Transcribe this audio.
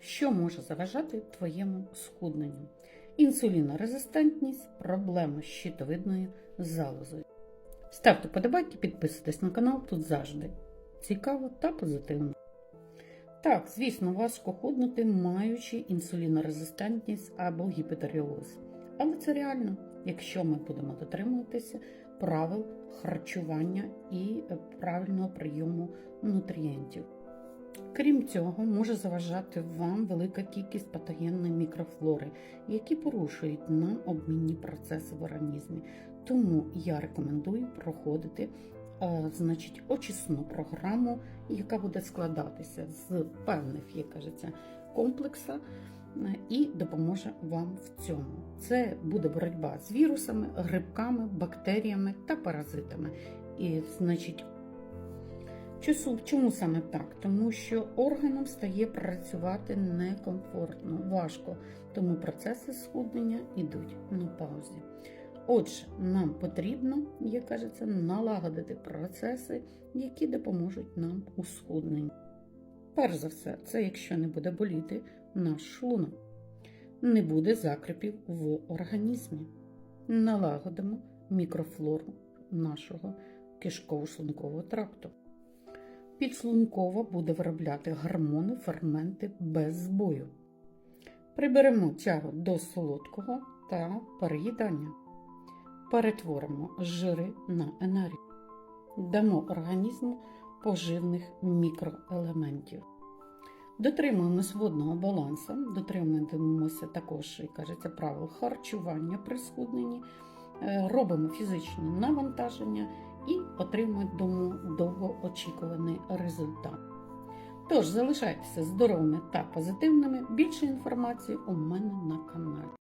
Що може заважати твоєму схудненню? Інсулінорезистентність, проблеми з щитовидною залозою. Ставте подобайки, підписуйтесь на канал, тут завжди цікаво та позитивно. Так, звісно, важко худнути, маючи інсулінорезистентність або гіпотиреоз. Але це реально, якщо ми будемо дотримуватися правил харчування і правильного прийому нутрієнтів. Крім цього, може заважати вам велика кількість патогенної мікрофлори, які порушують нам обмінні процеси в організмі. Тому я рекомендую проходити е, значить, очисну програму, яка буде складатися з певних, як кажеться, комплекса е, і допоможе вам в цьому. Це буде боротьба з вірусами, грибками, бактеріями та паразитами. І, значить, чому саме так? Тому що органам стає працювати некомфортно, важко, тому процеси схуднення йдуть на паузі. Отже, нам потрібно, як кажеться, налагодити процеси, які допоможуть нам у схудненні. Перш за все, це якщо не буде боліти наш шлунок, не буде закрепів в організмі. Налагодимо мікрофлору нашого кишково-шлункового тракту. Підшлункова буде виробляти гормони, ферменти без збою. Приберемо тягу до солодкого та переїдання. Перетворимо жири на енергію. Дамо організму поживних мікроелементів. Дотримуємося водного балансу, дотримуємося також, як кажеться, правил харчування при схудненні, е, робимо фізичні навантаження і отримують довгоочікуваний результат. Тож залишайтеся здоровими та позитивними. Більше інформації у мене на каналі.